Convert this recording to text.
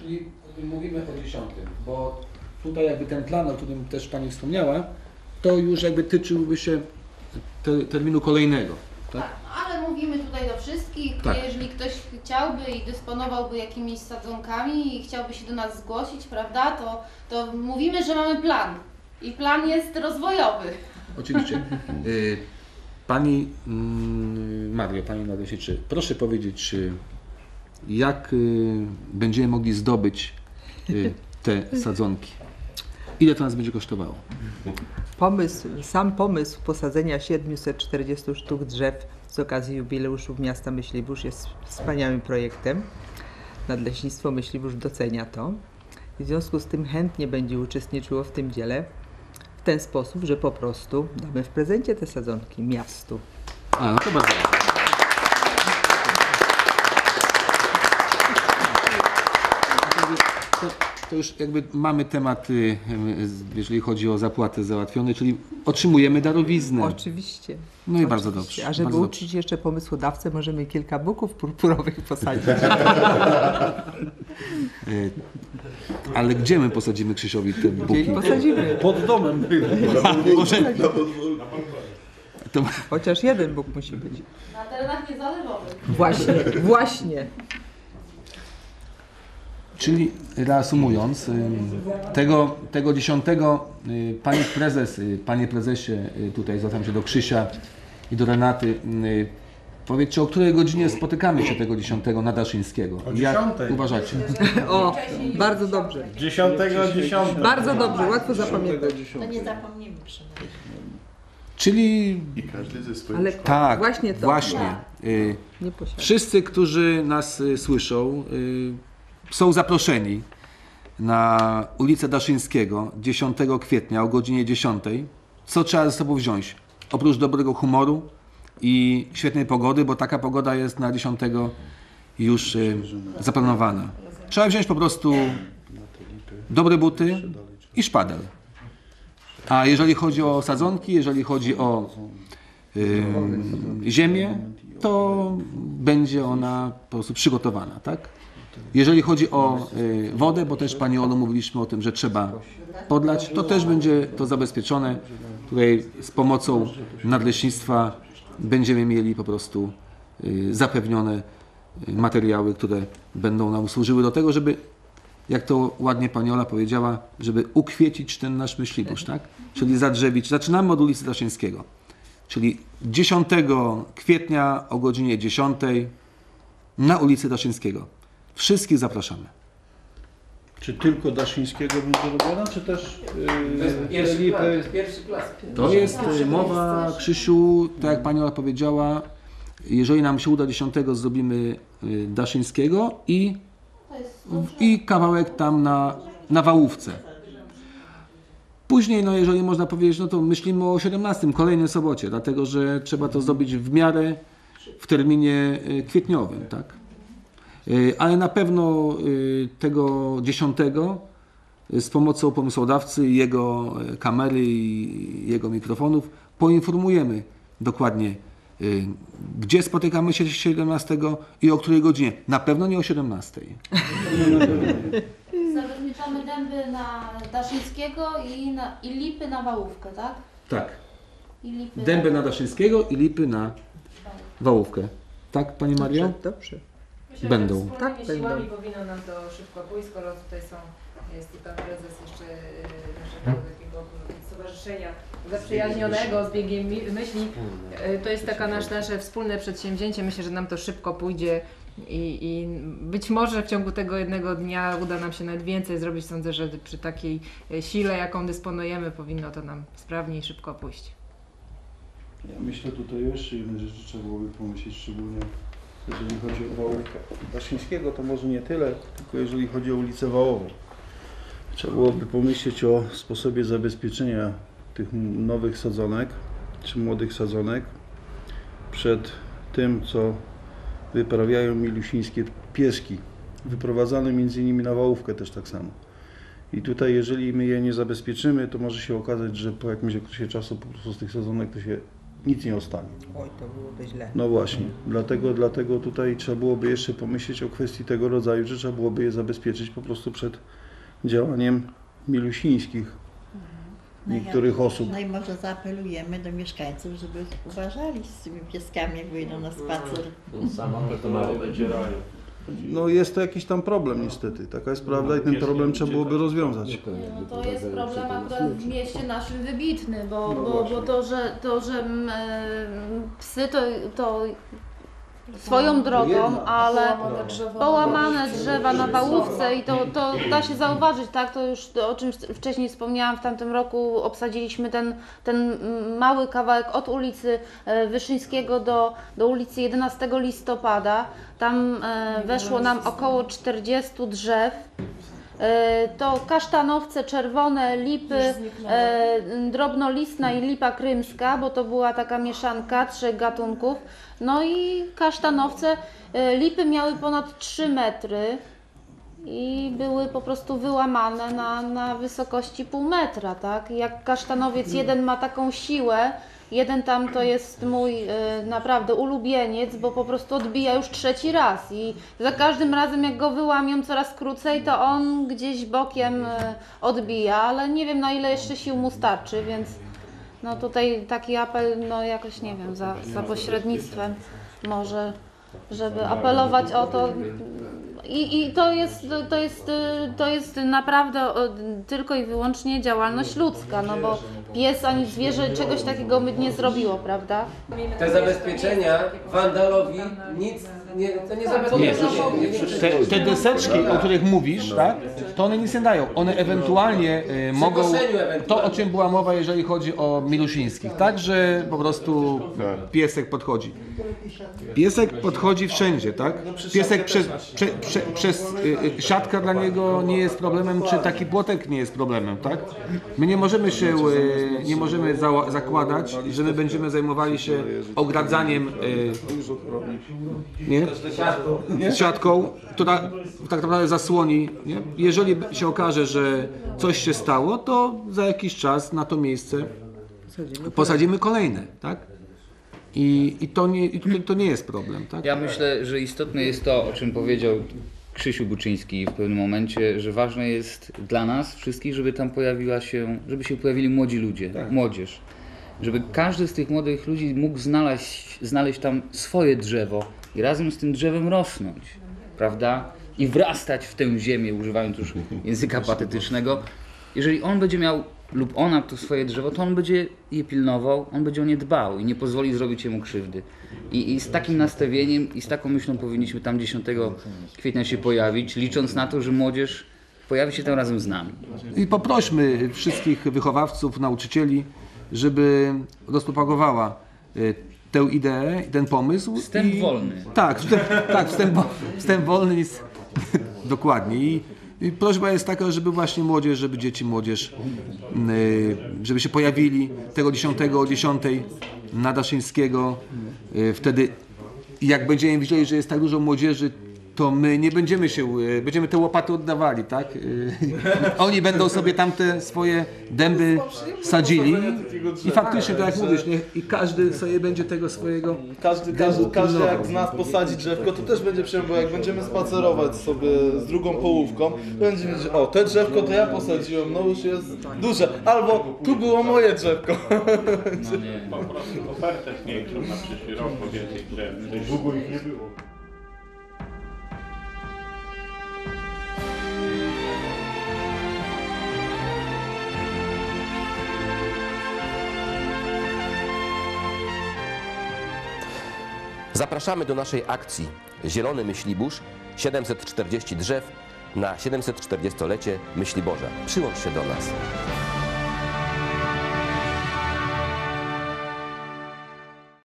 Czyli mówimy o 10, bo tutaj jakby ten plan, o którym też Pani wspomniała, to już jakby tyczyłby się te, terminu kolejnego. Tak? Tak, ale mówimy tutaj do wszystkich, Tak. jeżeli ktoś chciałby i dysponowałby jakimiś sadzonkami i chciałby się do nas zgłosić, prawda, to, to mówimy, że mamy plan. I plan jest rozwojowy. Oczywiście. Y, Pani mm, Mario, Pani Nadesiczy, proszę powiedzieć, jak y, będziemy mogli zdobyć y, te sadzonki? Ile to nas będzie kosztowało? Pomysł, sam pomysł posadzenia 740 sztuk drzew z okazji jubileuszu miasta Myśliwóż jest wspaniałym projektem. Nadleśnictwo Myśliwóż docenia to. W związku z tym chętnie będzie uczestniczyło w tym dziele w ten sposób, że po prostu damy w prezencie te sadzonki miastu. A, no to bardzo dobrze. To, już jakby mamy temat, jeżeli chodzi o zapłatę załatwione, czyli otrzymujemy darowiznę. Oczywiście. No i bardzo Oczywiście. dobrze. A żeby bardzo uczyć jeszcze pomysłodawcę, możemy kilka buków purpurowych posadzić. Y, Ale gdzie my posadzimy Krzysiowi te buki? Posadzimy. Pod domem. Może... To, Chociaż jeden bóg musi być. Na terenach niezalewowych. Właśnie, właśnie. Czyli reasumując, y, tego, tego dziesiątego y, Pani Prezes, y, Panie Prezesie, tutaj zwracam się do Krzysia i do Renaty, powiedzcie o której godzinie spotykamy się tego dziesiątego na Daszyńskiego? O Jak dziesiątej. uważacie? O, bardzo dobrze. Dziesiątego, dziesiątego. Bardzo dobrze, łatwo zapamiętać. To nie zapomnimy przynajmniej. Czyli I każdy ze swoich Ale tak, właśnie to. właśnie. Nie posiadam. Wszyscy, którzy nas słyszą, są zaproszeni na ulicę Daszyńskiego 10 kwietnia o godzinie 10. Co trzeba ze sobą wziąć? Oprócz dobrego humoru i świetnej pogody, bo taka pogoda jest na 10 już y, zaplanowana. Trzeba wziąć po prostu dobre buty i szpadel. A jeżeli chodzi o sadzonki, jeżeli chodzi o y, ziemię, to będzie ona po prostu przygotowana, tak? Jeżeli chodzi o y, wodę, bo też Pani Olu mówiliśmy o tym, że trzeba podlać, to też będzie to zabezpieczone. Tutaj z pomocą nadleśnictwa będziemy mieli po prostu y, zapewnione y, materiały, które będą nam służyły do tego, żeby jak to ładnie Pani Ola powiedziała, żeby ukwiecić ten nasz myśliwóz, tak? Czyli zadrzewić. Zaczynamy od ulicy Daszyńskiego. Czyli 10 kwietnia o godzinie 10 na ulicy Daszyńskiego. Wszystkich zapraszamy. Czy tylko Daszyńskiego będzie robiona, czy też yy, te lipy? To jest y, mowa, Krzysiu, tak jak Pani Ola powiedziała, jeżeli nam się uda 10 zrobimy y, Daszyńskiego i, To jest i kawałek tam na, na Wałówce. Później, no jeżeli można powiedzieć, no to myślimy o 17, kolejnej sobocie, dlatego że trzeba to zrobić w miarę w terminie y, kwietniowym, tak? Y, Ale na pewno y, tego 10 y, z pomocą pomysłodawcy i jego kamery i jego mikrofonów poinformujemy dokładnie, gdzie spotykamy się 17 i o której godzinie. Na pewno nie o 17. Zabezpieczamy dęby na Daszyńskiego i, na, i lipy na Wałówkę, tak? Tak. I lipy Dęby na Daszyńskiego i lipy na Wałówkę. Tak, Pani Mario? Dobrze, dobrze. Myślę, Będą. że wspólnymi Tak, będą. siłami powinno nam to szybko pójść, skoro tutaj są, jest i pan prezes jeszcze y, naszego takiego stowarzyszenia zaprzyjaźnionego z biegiem myśli. Y, To jest taka nasz, nasze wspólne przedsięwzięcie. Myślę, że nam to szybko pójdzie i, i być może w ciągu tego jednego dnia uda nam się nawet więcej zrobić. Sądzę, że przy takiej y, sile, jaką dysponujemy, powinno to nam sprawnie i szybko pójść. Ja myślę tutaj jeszcze jednej rzeczy trzeba byłoby pomyśleć, szczególnie jeżeli chodzi o Wałówkę. Daszyńskiego to może nie tyle, tylko jeżeli chodzi o ulicę Wałową. Trzeba byłoby pomyśleć o sposobie zabezpieczenia tych nowych sadzonek, czy młodych sadzonek przed tym, co wyprawiają milusińskie pieski, wyprowadzane między innymi na Wałówkę też tak samo. I tutaj, jeżeli my je nie zabezpieczymy, to może się okazać, że po jakimś okresie czasu po prostu z tych sezonek to się nic nie ostanie. Oj, to byłoby źle. No właśnie, dlatego, dlatego tutaj trzeba byłoby jeszcze pomyśleć o kwestii tego rodzaju, że trzeba byłoby je zabezpieczyć po prostu przed działaniem milusińskich No ja- niektórych osób. No i może zaapelujemy do mieszkańców, żeby uważali z tymi pieskami, jak wyjdą na spacer. No jest to jakiś tam problem niestety, taka jest prawda i ten problem trzeba byłoby rozwiązać. No to jest problem akurat w mieście naszym wybitny, bo, bo, bo to, że, to, że mm, e, psy to, to swoją drogą, ale Połamane drzewa na wałówce i to, to da się zauważyć, tak? To już o czym wcześniej wspomniałam, w tamtym roku obsadziliśmy ten, ten mały kawałek od ulicy e, Wyszyńskiego do, do ulicy 11 listopada. Tam e, weszło nam około 40 drzew. E, To kasztanowce czerwone, lipy, e, drobnolistna i lipa krymska, bo to była taka mieszanka trzech gatunków. No i kasztanowce, e, lipy miały ponad 3 metry i były po prostu wyłamane na, na wysokości pół metra, tak? Jak kasztanowiec jeden ma taką siłę, jeden tam to jest mój e, naprawdę ulubieniec, bo po prostu odbija już trzeci raz i za każdym razem jak go wyłamią coraz krócej, to on gdzieś bokiem e, odbija, ale nie wiem na ile jeszcze sił mu starczy, więc no tutaj taki apel, no jakoś nie wiem, za, za pośrednictwem może, żeby apelować o to. I, I to jest, to jest, to jest naprawdę tylko i wyłącznie działalność ludzka, no bo pies ani zwierzę czegoś takiego by nie zrobiło, prawda? Te zabezpieczenia wandalowi nic nie, to nie zabezpiecza. Nie, Nie, nie, nie, Te, te deseczki, o których mówisz, tak, to one nic nie dają. One ewentualnie y, mogą. To, o czym była mowa, jeżeli chodzi o milusińskich, tak, że po prostu piesek podchodzi. Piesek podchodzi wszędzie, tak? Piesek przez, prze, prze, przez y, y, siatka dla niego nie jest problemem, czy taki płotek nie jest problemem, tak? My nie możemy się, y, nie możemy zała- zakładać, że my będziemy zajmowali się ogradzaniem y, nie? siatką, która tak naprawdę zasłoni. Nie? Jeżeli się okaże, że coś się stało, to za jakiś czas na to miejsce posadzimy kolejne, tak? I, i, to, nie, i to nie jest problem, tak? Ja myślę, że istotne jest to, o czym powiedział Krzysiu Buczyński w pewnym momencie, że ważne jest dla nas wszystkich, żeby tam pojawiła się, żeby się pojawili młodzi ludzie, młodzież. Żeby każdy z tych młodych ludzi mógł znaleźć, znaleźć tam swoje drzewo i razem z tym drzewem rosnąć, prawda? I wrastać w tę ziemię, używając już języka patetycznego. Jeżeli on będzie miał lub ona to swoje drzewo, to on będzie je pilnował, on będzie o nie dbał i nie pozwoli zrobić jemu krzywdy. I, I z takim nastawieniem i z taką myślą powinniśmy tam 10 kwietnia się pojawić, licząc na to, że młodzież pojawi się tam razem z nami. I poprośmy wszystkich wychowawców, nauczycieli, żeby rozpropagowała y, tę ideę, ten pomysł. Wstęp i, wolny. Tak, wstęp, tak wstęp, wstęp wolny jest dokładnie. I, I prośba jest taka, żeby właśnie młodzież, żeby dzieci, młodzież, y, żeby się pojawili tego 10 o 10 na Daszyńskiego. Y, Wtedy jak będziemy widzieli, że jest tak dużo młodzieży, to my nie będziemy się, y, będziemy te łopaty oddawali, tak? Y, Oni będą sobie tamte swoje dęby sadzili i faktycznie, tak jak mówisz, nie? i każdy sobie będzie tego swojego Każdy, każdy, każdy jak z nas posadzi drzewko, to też będzie przyjemne, bo jak będziemy spacerować sobie z drugą połówką, to będziemy wiedzieć, o te drzewko to ja posadziłem, no już jest duże, albo tu było moje drzewko. No nie. Po prostu ofertę zwiększą na przyszły rok, bo więcej drzew. Długo ich nie było. Zapraszamy do naszej akcji Zielony Myślibórz 740 drzew na 740-lecie Myśli Boża. Przyłącz się do nas.